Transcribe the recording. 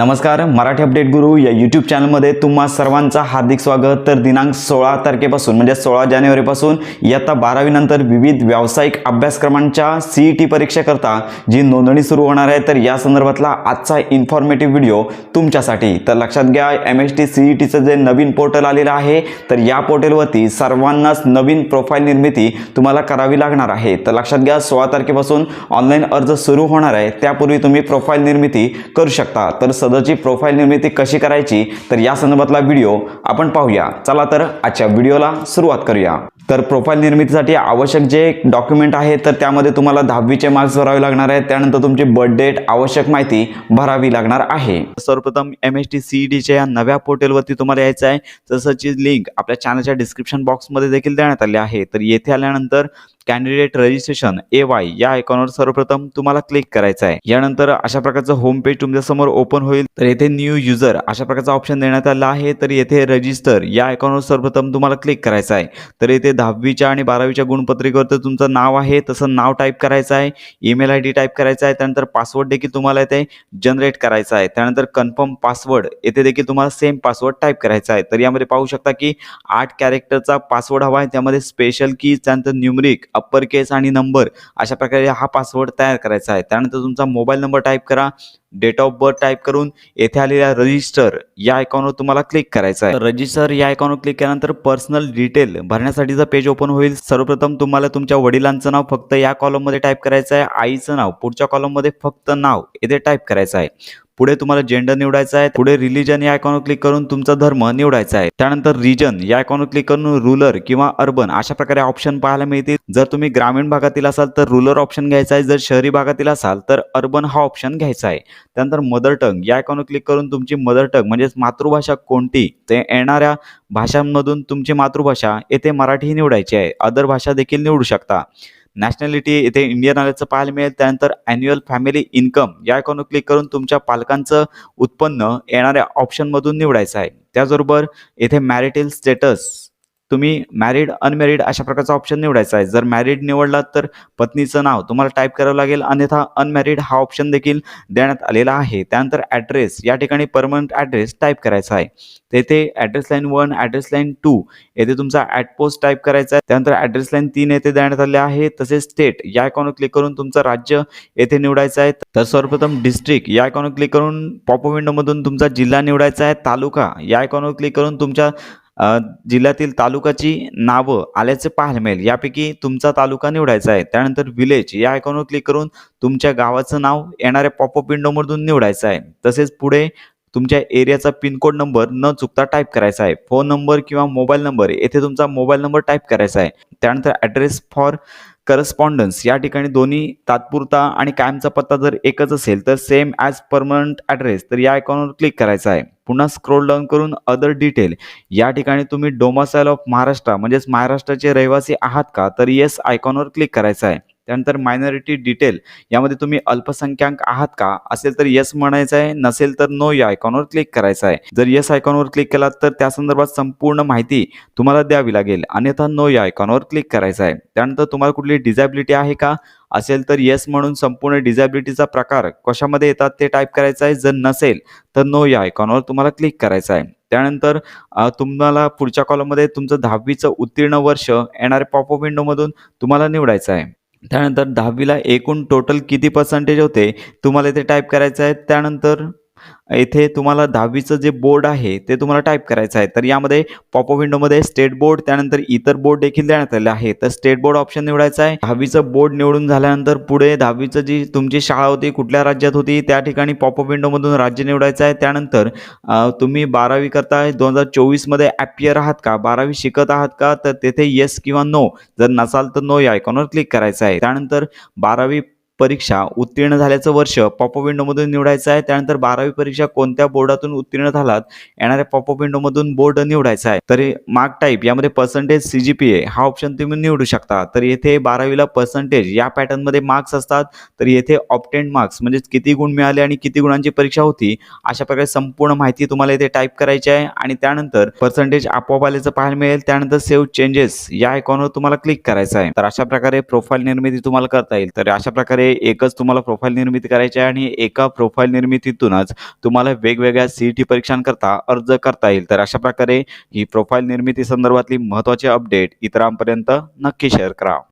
नमस्कार मराठी अपडेट गुरु या यूट्यूब चॅनलमध्ये तुम्हा सर्वांचा हार्दिक स्वागत. तर दिनांक सोळा तारखेपासून म्हणजे सोळा जानेवारीपासून इयत्ता बारावीनंतर विविध व्यावसायिक अभ्यासक्रमांच्या सी ई टी परीक्षेकरता जी नोंदणी सुरू होणार आहे तर या संदर्भातला आजचा इन्फॉर्मेटिव्ह व्हिडिओ तुमच्यासाठी. तर लक्षात घ्या M S T C E टीचं जे नवीन पोर्टल आलेलं आहे तर या पोर्टलवरती सर्वांनाच नवीन प्रोफाईल निर्मिती तुम्हाला करावी लागणार आहे. तर लक्षात घ्या सोळा तारखेपासून ऑनलाईन अर्ज सुरू होणार आहे त्यापूर्वी तुम्ही प्रोफाईल निर्मिती करू शकता. तर सदरची प्रोफाईल निर्मिती कशी करायची तर या संदर्भातला व्हिडिओ आपण पाहूया. चला तर आजच्या व्हिडिओला सुरुवात करूया. तर प्रोफाईल निर्मितीसाठी आवश्यक जे डॉक्युमेंट आहे तर त्यामध्ये तुम्हाला दहावीचे मार्क्स भरावे लागणार आहेत. त्यानंतर तुमची बर्थ डेट आवश्यक माहिती भरावी लागणार आहे. सर्वप्रथम एम एस टी सी डीच्या या नव्या पोर्टलवरती तुम्हाला यायचं आहे. तसंची लिंक आपल्या चॅनलच्या डिस्क्रिप्शन बॉक्समध्ये देखील देण्यात आली आहे. तर येथे आल्यानंतर कॅन्डिडेट रजिस्ट्रेशन ए वाय या आयकॉनवर सर्वप्रथम तुम्हाला क्लिक करायचं आहे. यानंतर अशा प्रकारचं होम पेज तुमच्यासमोर ओपन होईल. तर येथे न्यू युजर अशा प्रकारचा ऑप्शन देण्यात आला आहे. तर येथे रजिस्टर या आयकॉनवर सर्वप्रथम तुम्हाला क्लिक करायचं आहे. तर येथे दहावीच्या आणि बारावीच्या गुणपत्रिकेवर तर तुमचं नाव आहे. तसं नाव टाईप करायचं आहे. ईमेल आय डी टाईप करायचा आहे. त्यानंतर पासवर्ड देखील तुम्हाला येथे जनरेट करायचा आहे. त्यानंतर कन्फर्म पासवर्ड येथे देखील तुम्हाला सेम पासवर्ड टाईप करायचा आहे. तर यामध्ये पाहू शकता की आठ कॅरेक्टरचा पासवर्ड हवा आहे. त्यामध्ये स्पेशल की त्यानंतर न्यूमरिक अप्पर केस आणि नंबर अशा प्रकारे हा पासवर्ड तयार करायचा आहे. त्यानंतर तुमचा मोबाईल नंबर टाईप करा. डेट ऑफ बर्थ टाईप करून येथे आलेल्या रजिस्टर या आयकॉनवर तुम्हाला क्लिक करायचं आहे. रजिस्टर या आयकॉनवर क्लिक केल्यानंतर पर्सनल डिटेल भरण्यासाठीचं पेज ओपन होईल. सर्वप्रथम तुम्हाला तुमच्या वडिलांचं नाव फक्त या कॉलममध्ये टाईप करायचं आहे. आईचं नाव पुढच्या कॉलममध्ये फक्त नाव येथे टाईप करायचं आहे. पुढे तुम्हाला जेंडर निवडायचा आहे. पुढे रिलीजन या आयकॉनवर क्लिक करून तुमचा धर्म निवडायचा आहे. त्यानंतर रिजन या आयकॉनवर क्लिक करून रुरल किंवा अर्बन अशा प्रकारे ऑप्शन पाहायला मिळतील. जर तुम्ही ग्रामीण भागातील असाल तर रुरल ऑप्शन घ्यायचा आहे. जर शहरी भागातील असाल तर अर्बन हा ऑप्शन घ्यायचा आहे. त्यानंतर मदर टंग या आयकॉनवर क्लिक करून तुमची मदर टंग म्हणजेच मातृभाषा कोणती? ते येणाऱ्या भाषांमधून तुमची मातृभाषा येथे मराठी निवडायची आहे. अदर भाषा देखील निवडू शकता. नॅशनॅलिटी येथे इंडियन आल्याचं पाहायला मिळेल. त्यानंतर अॅन्युअल फॅमिली इन्कम या आयकॉनवर क्लिक करून तुमच्या पालकांचं उत्पन्न येणाऱ्या ऑप्शनमधून निवडायचं आहे. त्याचबरोबर येथे मॅरिटल स्टेटस तुम्ही मॅरिड अनमॅरिड अशा प्रकारचा ऑप्शन निवडायचा आहे. जर मॅरिड निवडलात तर पत्नीचं नाव तुम्हाला टाईप करावं लागेल. अन्यथा अनमॅरिड हा ऑप्शन देखील देण्यात आलेला आहे. त्यानंतर ॲड्रेस या ठिकाणी परमनंट ॲड्रेस टाईप करायचा आहे. तेथे address line one address line two येथे तुमचा ॲट पोस्ट टाईप करायचा आहे. त्यानंतर ॲड्रेस लाईन तीन येथे देण्यात आले आहे. तसेच स्टेट या आयकॉनवर क्लिक करून तुमचं राज्य येथे निवडायचं आहे. तर सर्वप्रथम डिस्ट्रिक्ट या आयकॉनवर क्लिक करून पॉप विंडोमधून तुमचा जिल्हा निवडायचा आहे. तालुका या आयकॉनवर क्लिक करून तुमच्या जिल्ह्यातील तालुकाची नावं आल्याचे पाहायला मिळेल. यापैकी तुमचा तालुका निवडायचा आहे. त्यानंतर विलेज या आयकॉनवर क्लिक करून तुमच्या गावाचं नाव येणाऱ्या पॉपअप विंडोमधून निवडायचं आहे. तसेच पुढे तुमच्या एरियाचा पिनकोड नंबर न चुकता टाईप करायचा आहे. फोन नंबर किंवा मोबाईल नंबर येथे तुमचा मोबाईल नंबर टाईप करायचा आहे. त्यानंतर ॲड्रेस फॉर करस्पॉन्डन्स या ठिकाणी दोन्ही तात्पुरता आणि कायमचा पत्ता जर एकच असेल तर सेम ॲज परमनंट ॲड्रेस तर या आयकॉनवर क्लिक करायचा आहे. पुन्हा स्क्रोल डाऊन करून अदर डिटेल या ठिकाणी तुम्ही डोमासाईल ऑफ महाराष्ट्र म्हणजेच महाराष्ट्राचे रहिवासी आहात का? तर येस आयकॉनवर क्लिक करायचं आहे. त्यानंतर मायनॉरिटी डिटेल यामध्ये तुम्ही अल्पसंख्याक आहात का? असेल तर येस म्हणायचं आहे नसेल तर नो या आयकॉनवर क्लिक करायचं आहे. जर येस आयकॉनवर क्लिक केलात तर त्या संदर्भात संपूर्ण माहिती तुम्हाला द्यावी लागेल. अन्यथा नो या आयकॉनवर क्लिक करायचं आहे. त्यानंतर तुम्हाला कुठली डिझॅबिलिटी आहे का? असेल तर येस म्हणून संपूर्ण डिझॅबिलिटीचा प्रकार कशामध्ये येतात ते टाईप करायचं आहे. जर नसेल तर नो या आयकॉनवर तुम्हाला क्लिक करायचं आहे. त्यानंतर तुम्हाला पुढच्या कॉलममध्ये तुमचं दहावीचं उत्तीर्ण वर्ष येणाऱ्या पॉपअप विंडोमधून तुम्हाला निवडायचं आहे. त्यानंतर दहावीला एकूण टोटल किती पर्सेंटेज होते? तुम्हाला इथे टाईप करायचं आहे. त्यानंतर येथे तुम्हाला दहावीचं जे बोर्ड आहे ते तुम्हाला टाईप करायचं आहे. तर यामध्ये पॉपअप विंडोमध्ये स्टेट बोर्ड त्यानंतर इतर बोर्ड देखील देण्यात आले आहे तर स्टेट बोर्ड ऑप्शन निवडायचा आहे. दहावीचं बोर्ड निवडून झाल्यानंतर पुढे दहावीचं जी तुमची शाळा होती कुठल्या राज्यात होती त्या ठिकाणी पॉपअप विंडोमधून राज्य निवडायचं आहे. त्यानंतर तुम्ही बारावी करताय दोन हजार चोवीसमध्ये ॲपियर आहात का? बारावी शिकत आहात का? तर तेथे येस किंवा नो जर नसाल तर नो या आयकॉनवर क्लिक करायचं आहे. त्यानंतर बारावी परीक्षा उत्तीर्ण झाल्याचं वर्ष पॉपअप विंडोमधून निवडायचं आहे. त्यानंतर बारावी परीक्षा कोणत्या बोर्डातून उत्तीर्ण झालात? येणाऱ्या पॉपअप विंडोमधून बोर्ड निवडायचा आहे. तर मार्क टाईप यामध्ये percentage C G P A हा ऑप्शन तुम्ही निवडू शकता. तर येथे बारावीला पर्सेंटेज या पॅटर्नमध्ये मार्क्स असतात. तर येथे ऑप्टेंड मार्क्स म्हणजे किती गुण मिळाले आणि किती गुणांची परीक्षा होती अशा प्रकारे संपूर्ण माहिती तुम्हाला इथे टाईप करायची आहे. आणि त्यानंतर पर्सेंटेज आपोआप आल्याचं पाहायला मिळेल. त्यानंतर सेव्ह चेंजेस या आयकॉनवर तुम्हाला क्लिक करायचं आहे. तर अशा प्रकारे प्रोफाईल निर्मिती तुम्हाला करता येईल. तर अशा प्रकारे एकच तुम्हाला प्रोफाईल निर्मिती करायची आहे आणि एका प्रोफाईल निर्मितीतूनच तुम्हाला वेगवेगळ्या सी ई टी परीक्षांकरता अर्ज करता येईल. तर अशा प्रकारे ही प्रोफाईल निर्मिती संदर्भातली महत्त्वाची अपडेट इतरांपर्यंत नक्की शेअर करा.